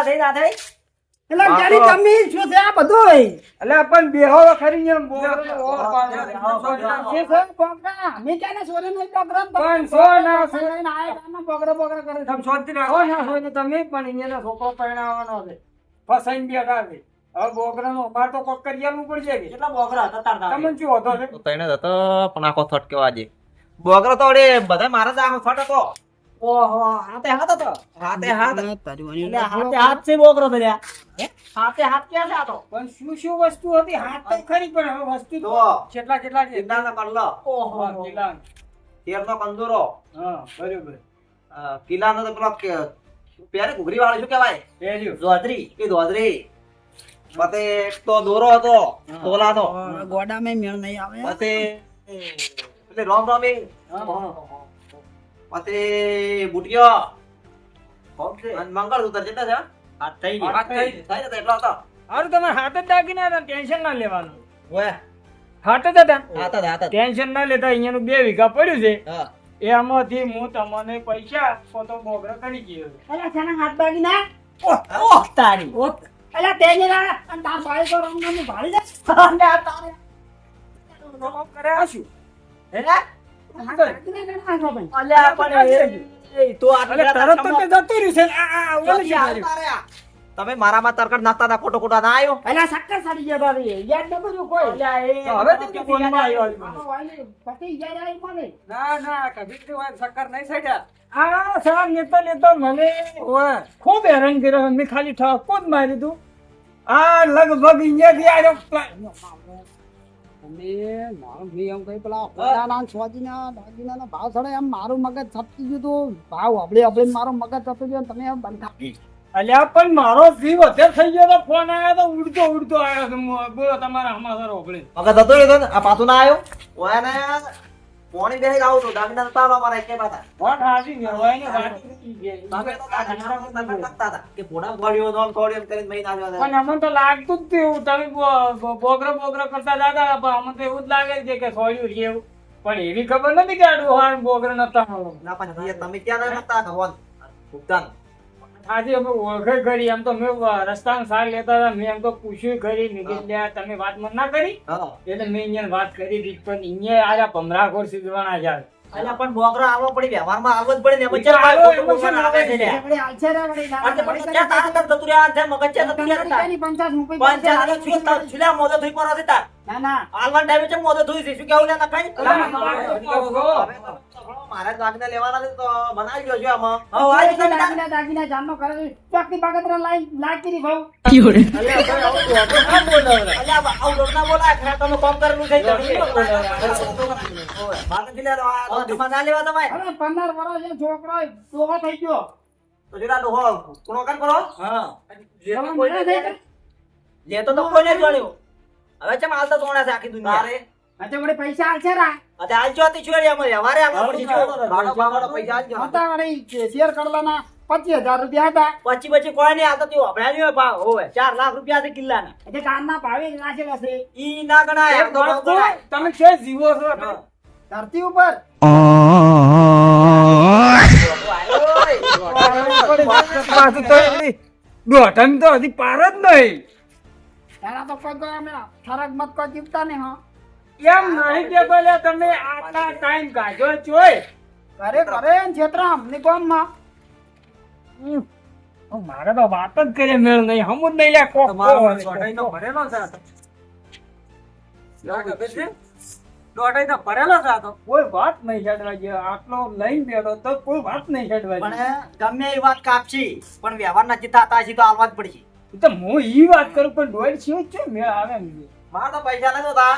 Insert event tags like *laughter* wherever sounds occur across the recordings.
વાળા થઈ ના થઈ એટલે ક્યાંની જમીન શું છે આ બધું એટલે પણ બેહો ખરી ને બોગરો તો ઓર પાડો. જે છે બોકરા. મેં ક્યાંને સોરે નહીં બોકરા પણ સો ના સો. લઈને આયા તાને બોકરા બોકરા કરે છે. તમે રાખો ના હોય ને તમે પણ અહીંયાના છોકરો પરણાવવાનો છે. ફસાઈને બેઠા છે. હવે બોગરાનો અમાર તો કોક કરી પડશે કે? કેટલા બોગરા હતા તાર તમને શું હતો છે? તઈને હતો પણ આખો થટ કેવા આજે. બોગરો તો વળી બધા મારા જ આખો હતો. ઓહો હાથે હાથ હતો હાથે હાથ હાથે હાથ છે બોકરો તો હાથે હાથ ક્યાં છે તો પણ શું શું વસ્તુ હતી હાથ તો ખરી પણ હવે વસ્તુ તો તો. કેટલા કેટલા છે કિલ્લાનો કલ્લો ઓહો કંદોરો હા બરોબર કિલ્લાનો તો પેલો પેરે ઘુઘરી વાળો શું કેવાય ધોધરી એ ધોધરી એક તો દોરો હતો તોલાનો ગોડા ગોડામાં મેળ નહીં આવે પછી પેલી રોમ રોમી. પછી બુટિયો. કોણ છે? અને મંગળસૂત્ર કેટલા છે હાથ થઈ ગયો. હાથ થઈ થઈ જતા એટલા હતા. અરે તમે હાથ જ દાગીના હતા ટેન્શન ના લેવાનું. ઓય. હાથ જ હતા? હાથ જ ટેન્શન ના લેતા અહીંયાનું બે વીઘા પડ્યું છે. હા. એમાંથી હું તમને પૈસા આપો તો બોગરો કરી ગયો. અલા છાના હાથ બાકી ના? ઓહ તારી. અલા તેને ના અને તાર ભાઈ તો રંગનું ભાળી જાય અને આ તારે કરે શું? હે? અલ્યા પણ એ- તો આટલા તરત જતું રહ્યું છે. આ ઓલું? માર્યા. તમે મારામાં તરકટ નાખતા હતા ખોટો ખોટા ના આવ્યો? એટલે સક્કર સાડી ગયા તારી. યાદ ન કર્યું કોઈ? અલ્યા એ તો હવે તો ફોનમાં આવ્યો છે મને. આનો વાલી પતિ મને ના ના કભી તો વાત સક્કર નહીં સડ્યા આ સાહેબ લેતો લેતો મને ખૂબ હેરાન કર્યો. મેં ખાલી ઠપકો જ મારી દીધું આ લગભગ અહીંયાથી આવ્યો મારું ભાઈ એમ કહી પેલા સ્વાજીના દાગીનાના ભાવ સડે એમ મારું મગજ છપકી ગયું તું. ભાવ આપણે આપણે મારો મગજ છપકી ગયો તમે એમ બંધા. અલ્યા પણ મારો જીવ અત્યારે થઈ ગયો તો ફોન આવ્યો તો ઉડતો ઉડતો આવ્યો બોલો તમારા હમાસર ઓગળી મગજ હતો ને, આ પાછું ના આવ્યો ઓય ને પોણી બેસી આવું તો દાગીના મારા કે પાછા. વાત હાજી એને વાત ગઈ. તમે તો દાગીના તરકડ નાખતા હતા કે પોડા તોડ્યો, નોન તોડ્યો કરીને મહિને આવ્યો હતા. પણ અમને તો લાગતું જ એવું તમે બોગરા બોગરો કરતા દાદા પણ અમને તો એવું જ લાગે છે કે સોળ્યું છે એવું પણ એવી ખબર નથી કે આડું હા બોગરો નતા ના પણ તમે ક્યાં નતા ભગવાન ભૂગતાન. આજે અમે ઓળખે કરી એમ તો મેં રસ્તામાં સાર લેતા હતા. મેં એમ તો પૂછ્યું કરી મેં તમે વાત મત ના કરી? એટલે મેં અહીંયા વાત કરી હતી પણ અહીંયા આજે ભમરાખોર સીધવાના જાય અલ્યા પણ મોગરો આવવો પડી વ્યવહારમાં આવવો જ પડે ને બોલવાનું આવે છે આપણે આલસે રે વળી પણ કે તારા આ જે મગજ છે જતું રહ્યા તાર. પંચાયતની પંચાયત હું કોઈ પણ ચાલ આ શું તાર છુલ્યા મોઢે ધોઈ પડો છે ના ના હાલવાના ટાઈમે છે મોઢે ધોઈ છે? શું કેવું મારે દાગીના લેવાના છે તો બનાવી દો છે આમાં. હવે આ વાળી રીતે તમે તાર. દાગીના દાગીના જાનનો કરે ચોકની બાગતરા લાઈ લાગતી ભાવ અલ્યા, આવું. અલ્યા, ના બોલાય. ખરા તમે કામ કરેલું છે તો દોડ ના બોલાવરાય. ઓય, બાકી લે આ તો ના લેવા તમે હવે પંદર વર્ષ એ છોકરો ડોહો થઈ ગયો. તો જરા ડોહો કુણો કાન કરો? હા. હવે મને થઈ ગયું. લેતો તો કોઈ જોડ્યો હવે ચમ હાલતા તોણા છે આખી દુનિયા અરે આજે વળી પૈસા આલશે રા. અતે આજ જો હતી છોડી અમે વ્યવહારે આમાં પડી જો બાળો બાળો પૈસા આલજો હતા વળી શેર કરવાના પચીસ હજાર રૂપિયા હતા. પછી પછી કોઈ નહીં હાલતો તેઓ નહીં હોય ભાવ. હોવે ચાર લાખ રૂપિયા છે કિલ્લાના. એટલે કારના ભાવે નાખેલા છે ઈ ના ગણાય. તમે છે જીવો છો. ધરતી ઉપર. દોઢન તો હજી પાર જ નહીં. તારા તો કોઈ ગયા મેળા. ફરક મત કોઈ જીવતા નહીં હા. એમ નહીં કે બોલે તમે આટલા ટાઈમ કાઢ્યો જોઈ અરે કરે ને છેતરામની માં હમ. મારે તો વાત જ કરે મેળ નહીં. હમું જ નહીં લે કોક ભરેલો છે? દોઢાઈ તો ભરેલો છે તો કોઈ વાત નહીં છેડવા જે આટલો લઈને બેઠો તો કોઈ વાત નહીં છેડવા પણ ગમે એ વાત કાપશી પણ વ્યવહારના ચિત્તા હતા તો આવવા જ પડશે. તો હું ઈ વાત કરું પણ દોઢ છે છે મેળ આવે ને મારા તો પૈસા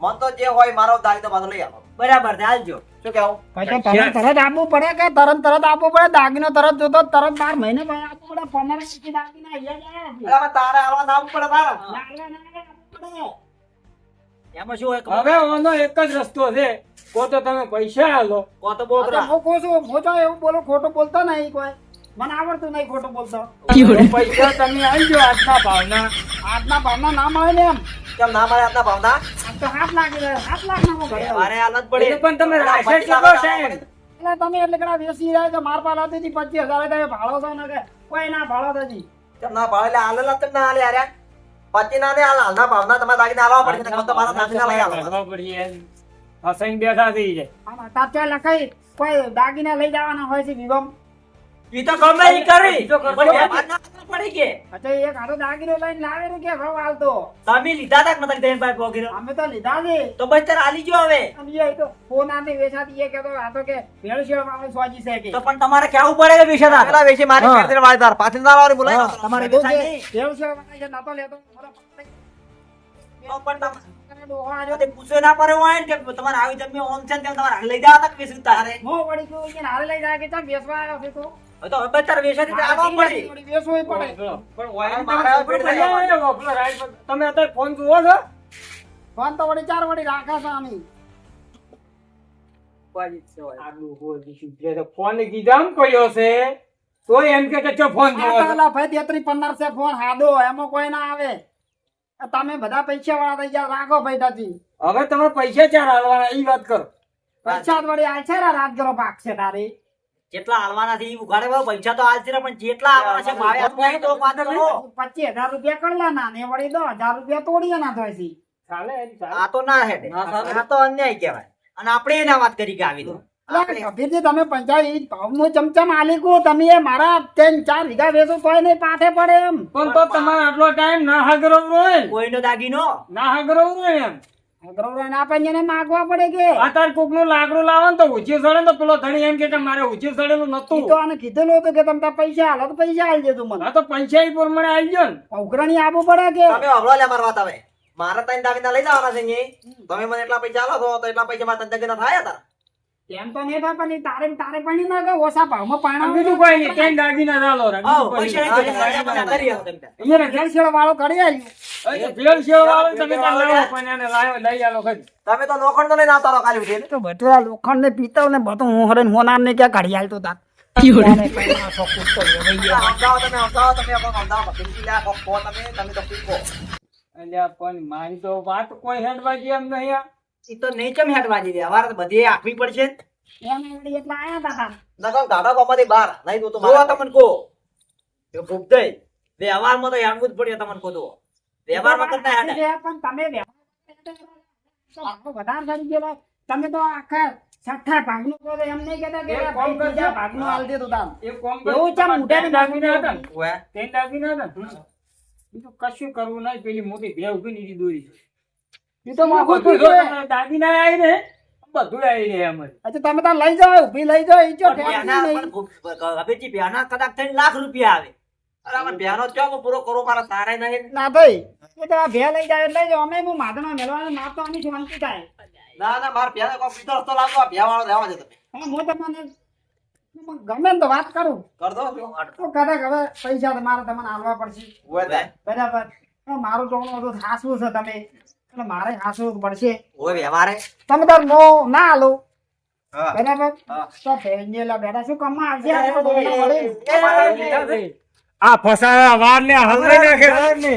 મન તો જે હોય મારો દારી તો પાછો લઈ આવો. બરાબર હાલજો. શું કેવું પછી તરત તરત આપવું પડે કે તરત તરત આપવું પડે? દાગીનો તરત જોતો તરત બાર મહિને આપવું પડે? પંદર દાગીના તારે આવવા ના આવવું પડે તારે. એમાં શું હોય હવે આનો એક જ રસ્તો છે. કો તો તમે પૈસા આલો. કો તો. તો હું કહું છું, હું તો એવું બોલો ખોટું બોલતા નહીં કોઈ. મને આવડતું નહીં ખોટું બોલતા. પૈસા તમે ગયો આજના ભાવના. આજના ભાવના ના મળે ને એમ. કેમ ના મળે આપના ભાવના? તો હાથ લાગી જાય હાથ લાખ ના મળે. હાલત પડે. એટલે પણ તમે એટલે તમે એટલે કડા વેસી રહ્યા છો માર પાલ હતી પચીસ હજાર તમે ભાડો છો ને કે કોઈ ના ભાડો નથી. કેમ ના ભાડો એટલે હાલ જ ના હાલે યાર? પચીના ને હાલના ભાવના તમારે દાગીના હાલવા પડશે તો દાગીના લઈ પડીએ બેઠા થઈ જાય. તાત્યા લખાઈ કોઈ દાગીના લઈ જવાના હોય છે વિગમ ઈ તો ગમે ઈ કરી. તો પણ પડી કે. અચ્છા એક આડો દાગીનો લઈને લાવેલું કે ભાવ આલતો તમે લીધા તા મતલબ તેન ભાઈ પોગીરો અમે તો લીધા છે. તો બસ તારે આલી ગયો હવે. અને એ તો ફોન આને વેચાતી એ કહેતો આ તો કે ભેળસેળ વાળો સોજી છે કે. તો પણ તમારે કેવું પડે કે ના પેલા વેચી મારી હા. પેરથી વાળી તાર. પાછી ના વાળી બોલાય હા, તમારે છે, નહીં. ભેળસેળ વાળા છે, નતો લેતો. મારો તો પણ તમારે ડોહો આવ્યો. તે પૂછ્યો ના પડે હોય કે તમારે આવી જમી ઓમ છે ને તમારે લઈ જવા તક કે બેસી તારે? પડી ગયો હારે લઈ જાય કે ચમ બેસવા આવ્યો છે તો? તો હવે બસ તારે વેચાતી પડી વળી પડે. પણ વાયર મારે હવે પેટ તમે પેલો રાઈડ પર- તમે અત્યારે ફોન જુઓ છો? ફોન તો વળી ચાર વળી રાખા છે આની. આટલું બોલ દીશું. જે ફોન કીધા કર્યો છે. તો એમ કે કે ફોન જુઓ તો ભાઈ તેત્રી પંદર છે ફોન હાદો એમાં કોઈ ના આવે. તમે બધા પૈસા વાળા થઈ ગયા રાખો ભાઈ તાજી હવે તમે પૈસા ચાર હાલવાના ઈ વાત કરો. પૈસા વળી આ છે ને રાત કરો પાક છે તારી. જેટલા હાલવાના છે ઉઘાડે પૈસા તો હાલ છે પણ જેટલા આવવાના છે ભાવે તો પચીસ હજાર રૂપિયા કરલા ના ને વળી દો હજાર રૂપિયા તોડીએ ના થાય છે. આ તો ના હેડે. આ તો અન્યાય કહેવાય. અને આપણે એના વાત કરી કે આવી દો. કબીરજી તમે પંચાયત ભાવનું ચમચમ આલી તમે એ મારા ત્રણ ચાર વીઘા વેચો તોય નહીં પાઠે પડે એમ. પણ તો તમારે આટલો ટાઈમ ના હાગરો હોય. ને. કોઈનો દાગીનો? ના હાગરો હોય એમ. ગૌરવ આપણને એને માગવા પડે કે? આ તાર કોકનું લાકડું લાવે તો ઊંચી સડે ને તો પેલો ધણી એમ કે મારે ઊંચી સડેલું નતું તો આને કીધેલું હતું કે તમે પૈસા હાલો તો પૈસા આલજે તું મને. તો પૈસા પંચાયત પ્રમાણે આવી ગયો ને. ઉઘરાણી આપવું પડે કે? તમે હવળો લે મારા વાત આવે મારા ત્રણ દાગીના લઈ જવાના છે. તમે મને એટલા પૈસા આલો તો એટલા પૈસા મારા ત્રણ દાગીના થાય તાર. એમ તો નહીં થાય પણ તારે તારે પાણી ના કે ઓછા ભાવમાં પાણા બીજું કોઈ નહીં દાગીના નહીં. નહીં તમે. અહીંયા વાળો કરી આવ્યું ભેળ સેવ વાળો તમે લાવો પણ એને લાવો લઈ આલો ખરી તમે તો લોખંડ તો લઈને આવતા રહો ખાલી ઉઠીને. તો બધું લોખંડ ને પિત્તળ ને બધું હું હરે હોનાર ને ક્યાં કાઢી આલતો તાર તમે તમે તમે તમે. પણ મારી તો વાત કોઈ હેડવાજી એમ નહીં તો નહીં કેમ હેડવા દે અમારે બધી આપવી પડશે એને વળી એટલા આયા તા તાર. નકર ગાઢા બહાર નહીં તો તો મારા તમને કહો એ ખૂબ વ્યવહારમાં તો હેડવું જ પડે તમને કહો તો વ્યવહારમાં કરતા હેડે પણ તમે વ્યવહાર વધારે ચડી ગયેલો. તમે તો આખા છઠ્ઠા ભાગનું કહો એમ નહીં કહેતા કે એક કરજો. ભાગનું આલ દીધું તાર. એક કામ એવું કરો, ચમ તમારે ઉઠાડીને ત્રણ દાગીના હતા ને? ઓવે. ત્રણ હતા બીજું કશું કરવું નહીં પેલી મોટી ભેળ ઊભી નીચે દોરી છે. ઈ તો માગું છું? જો છે. આવી ને બધું આવી રહે અમારે અચ્છા તમે તાર લઈ જાઓ ઊભી લઈ જાઓ ઈ ચો પણ ઠેકતી પ્યાના નહીં. પણ હવેથી પ્યાના કદાચ થઈને લાખ રૂપિયા આવે. અરે આમાં ચો પૂરો કરું? મારા તારે નહીં. ના ભાઈ એ તો ભે લઈ જાય એટલે અમે હું માધણો મેળવાનો માર તો આની શાંતિ થાય. ના ના મારા ભ્યાનો કોઈ બીજો રસ્તો લાવજો આ વાળો રહેવા દે તમે. હા, હું તમને ગમે તો વાત કરું. કર દો તો કદાચ હવે પૈસા તમારે તમને આલવા પડશે. બરાબર. મારું ટોણું બધું હાસવું છે તમે. એટલે મારે હાસવું પડશે. ઓય વ્યવહારે. તમે તાર નો ના આલો. હા. બરાબર તો ફેરનીલા બેટા શું કામમાં આવશે આ તો તમને વળી. આ ફસાયા વાર ને હલવાઈ નાખે. ને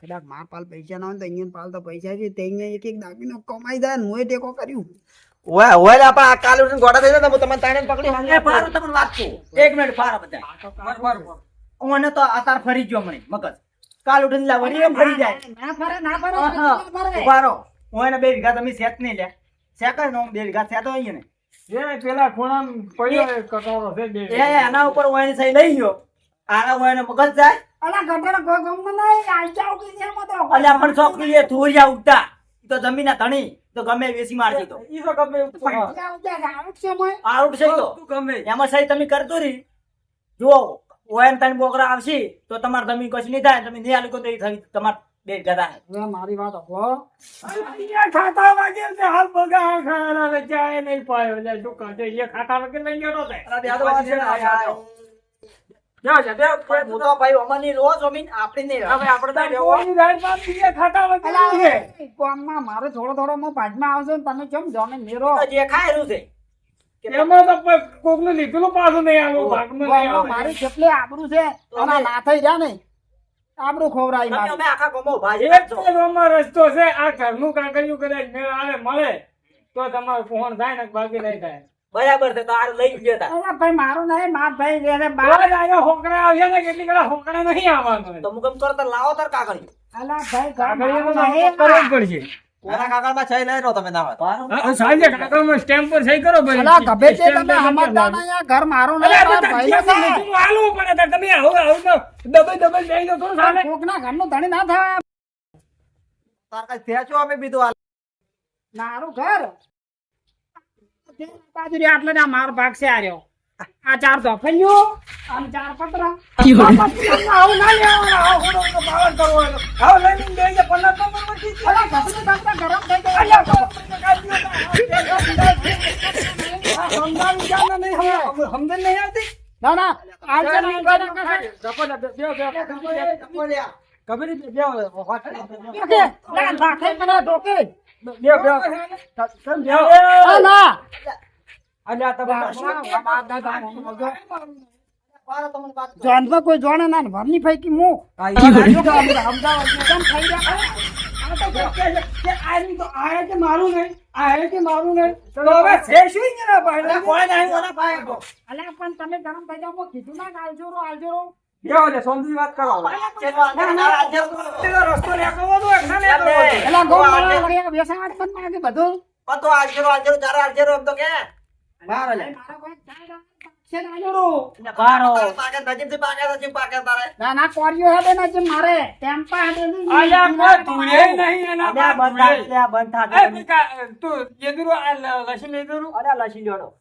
કદાચ માર પાલ પૈસા ના હોય તો અહીંયા પાલ તો પૈસા છે. તે અહીંયા એક એક દાગીનો કમાઈ દે ને હું ટેકો કર્યું. આ કાલે ઉઠીને ગોડા થઈ જાય તો હું તમને તાઈને પકડી એ પારો તમને વાત કહું એક મિનિટ પારો બધા. મને તો અતાર ફરી ગયો મને મગજ. કાલ ઉઠીને લા વળી એમ ફરી જાય. ના ફરે ના ફરે હા, હા. ના ઓને બે વીઘા તમે સેત નહીં લે. સેકર નો બે વીઘા સેતો હોય ને જે પેલા ખૂણા પડ્યો એ કટોરો છે બે એ આના ઉપર ઓની સહી લઈ ગયો. આના ઓને મગજ જાય. અલા ગટરો કોઈ ગમ નહીં આ જાવ કે છે એમાં તો. પણ છોકરી એ થોરિયા ઉઠતા તો જમીન ધણી. તો ગમે વેસી મારજી તો. ઈ તો ગમે. જાવ આવું છે આઉટ છે તો. તું ગમે. એમાં સહી તમે કરતો રહી. જુઓ. ઓએન તને બોકરા આવશે તો તમારે જમીન કશું નહીં થાય તમે નહીં આલુકો તો એ થઈ તમારે બે ગદા હવે મારી વાત હો. ખાતા વાગે છે હાલ બગા ખાના ને જાય નહીં પાયો. લે શું કહે એ ખાતા વાગે લઈ ગયો છે. મારે થોડો થોડો પાંચમાં આવશે તમે કેમ જો મેરો? જે ખાય છે. એમાં તો પ- કોકનું લીધેલું પાછું નહીં આવ્યું ભાગનું નહીં કોમમાં મારી કેટલી આબરૂ છે અને ના થઈ રહ્યા ને આબરૂ ખોવરાઈ મારી અમે આખા ગમો ભાજી એક રસ્તો છે આ ઘરનું કાંકરિયું કદાચ મેળ આવે મળે તો તમારું પહોંચ થાય ને બાકી નહીં થાય. બરાબર છે તો આ લઈ ગયો તા. ભાઈ મારું નહીં માર ભાઈ એને બાર આવ્યો આયો હોકડા આવ્યા ને કેટલી કડા હોકડા નહીં આવવાનું. તો હું કેમ લાવો તાર કાકડી અલા ભાઈ નહીં. કરવો પડશે. કોના કાગળમાં સહી લઈ લો તમે ના હોય તો. કાગળમાં સ્ટેમ્પ પર સહી કરો ભાઈ. અલા ગભે તે તમે પર સહી સમજતા કરો. નહીં આ ઘર મારું આ બધા. બધું પડે તમે આવું આવું તો ધણી ના થાય તાર કાઈ થયા છો અમે બીજું હાલ મારું ઘર તે બાજુ આટલે ને આ મારો ભાગ છે આ રહ્યો આ ચાર ધોફૈયો અને ચાર પતરા આવું ના લેવાનું, આવું ખોટો પાવર કરવો તો. આવું લઈને બેસી જાય, પન્નાસ નંબરમાં ઠીક છે. અલા ગભે તે તમને ગરમ થઈ ગયો અલ્યા, તો સમજાવી જાને નહીં હવે, સમજણ નહીં આવતી? ના ના આ છે ને, ડફો, બેહો, બેહો, બેહો, બેહો. ખબર નહીં, બેહો, બેહો. ઓકે, ના, નાખે મને. બેહો, બેહો. કેમ બેહો? આ ના. અલ્યા, તમે જાનમાં કોઈ જોણે ના ને ભરની ફેંકી મું મારું નહીં, આ એ કે મારું નહીં. તો હવે છે શું એના પાસે? કોઈ નહીં ઓના પાસે તો. અલ્યા પણ તમે ગરમ થઈ જાઓ કીધું ના આલજો રો આલજો રો બેહો ને, સોમજી વાત કરો. પેલો રસ્તો રેકવો તો એક ના લેતો એલા ગો મારા વળી પણ માગે બધું. પણ તો આજનો આજનો ચારે એમ તો કે. છે બારો. ના ના કોરિયો હેડે ના જે મારે ટેમ્પા હેડે અલ્યા, કોઈ ધૂળે નહીં એના અલ્યા, પર બંધ ધૂળે. થા, અલ્યા, બંધ થા. એ, ભીકા, તું જેદુરો આ લ- લસણ લઈ દોરું. અલ્યા, લસી લ્યો.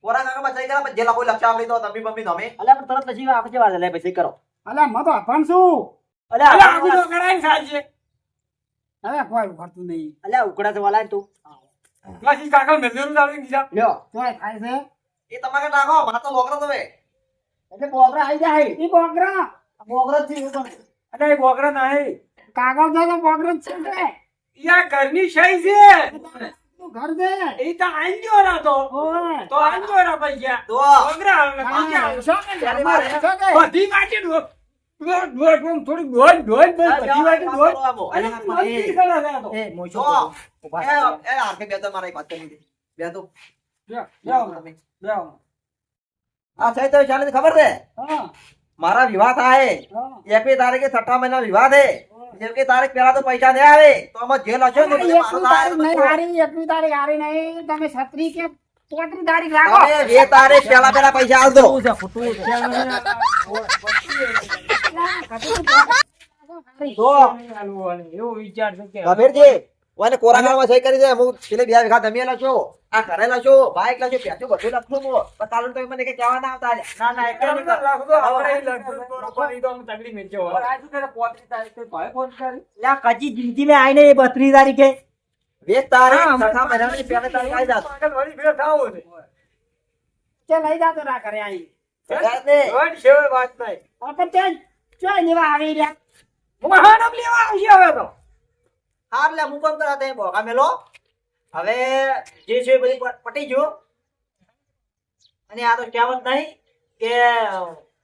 કોરા કાગળમાં સહી કર્યા પછી જેલા કોઈ લક્ષ આવડી તો તંબી બંબી નમે અલ્યા, પણ તરત લસી આપણે કેવા છે? લે, પછી કરો. અલ્યા મત આપણ શું અલ્યા, અલ્યા, આગું તો કોઈ કરતું નહીં અલ્યા, ઉકળા તો વાલા તું. લસી કાકા મેલેરું લાવી દીધા. લ્યો. તોય થાય છે એ તમારે નાખો માર તો બોકરા તમે એટલે બોકરા આવી જાય. ઈ બોકરા બોકરા થી તો. અરે એ બોકરા નહીં. કાકા તો બોકરા જ છે યા ઘરની સહી છે ઘર દે એ તો આંજો રા તો તો આંજો ના પૈસા તો બોકરા આવે ને પૈસા હા, આવે. શું ઘરમાં રહેશો કે? બધી વાટી દો દોઢ દોઢ આમ થોડી દોઢ દોઢ બસ બધી વાટી દોઢ આવો. અલ્યા, બધી કરે છે આ તો. એ, મોય જો શું કરું? ઊભા એ થા. એ આરકે બે તો મારા એક વાત કરી દે બે તો લ્યો, લ્યો હમણાં, લ્યો હમણાં. આ સહી તો ચાલે ખબર છે હા, મારા વિવાહ થાય હા. એકવી તારીખે છઠ્ઠા મહિના વિવાહ છે જેમકે તારીખ પહેલા તો પૈસા નહીં આવે તો આમાં જેલ હશે ને પછી એકવી મારો તારીખ નહીં થાય. હારી, એકવી તારીખ હારી નહીં. તમે છત્રી કે પોત્રી તારીખ રાખો. તમે બે તારીખ પહેલા પહેલા પૈસા આલ દો ખોટું છે, ખોટું છે. ના, ખબર છે, હારી. તો હાલવું અને એવો વિચાર છે કે કબીરજી ઓને કોરાગાળમાં સહી કરી દે હું પેલે બે વીઘા જમીન છો આ કરેલા છો બાઈક લાજો બધું લખું હું પણ કાલે તમે મને કઈ કહેવા ના આવતા ના, ના, એક એમ જ તો કર. લાખ તો આપણે ઈ લાખ તો બરોબર ઈ તો આમ તગડી મેચો હોય. અલ્યા, કચ્છી જિંદગી મેં આવીને એ બત્રીસ તારીખે બે તારીખ આવી લઈ જાતો ના કરે આઈ. ને વાત નહીં. ચોય લેવા આવી રહ્યા. મહાનમ લેવા આવશે હવે તો. હું કરા તે બોગા મેલો હવે જે છે બધી પટી ગયું. અને આ તો કહેવત નહીં કે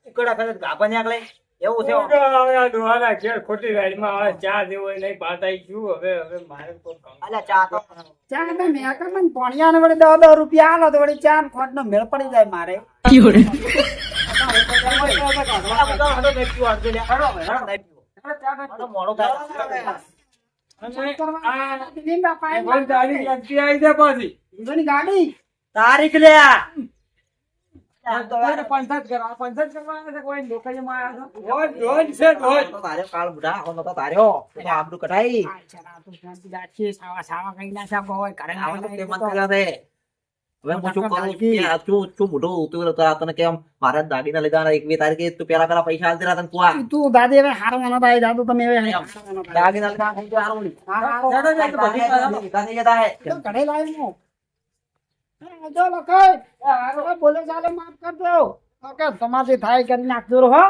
ઉકડા ફેરત ગાભા નીકળે. એવું છે. હવે આ ડોહાના ઘેર ખોટી રાઈડમાં હવે ચા દેવો નહીં પાતાઈ ગયું. હવે હવે મારે તો. ચા તો ચા તો મેં આકર મને પોણિયાને વળી દસ દસ રૂપિયા આલો તો વળી ચા ખોટ ખોટનો મેળ પડી જાય મારે. *laughs* તારીખ લે પંચાયત કરવા પંચાયત કરવા કોઈ તો તાર્યો કાળ બુઢા તાર્યો આબરૂ કઢાઈ સાવા સાવા કઈ ના સાવ હોય ઘરે હવે હું શું કરું કે શું શું મોઢું ઉતર્યું હતું તને કેમ મારા દાગીના લીધા એકવી તારીખે તું પેલા પેલા પૈસા આલતી રહ્યા તને કુવા તું દાદી હવે હારો મનો થાય જાતો તમે હવે. દાગીના લીધા થઈ ગયો હારું બધી જતા હે તો ઘરે હું. જો લખાય. હારો બોલે ચાલે માફ કરજો ઓકે તમારથી થાય કરી નાખજો હો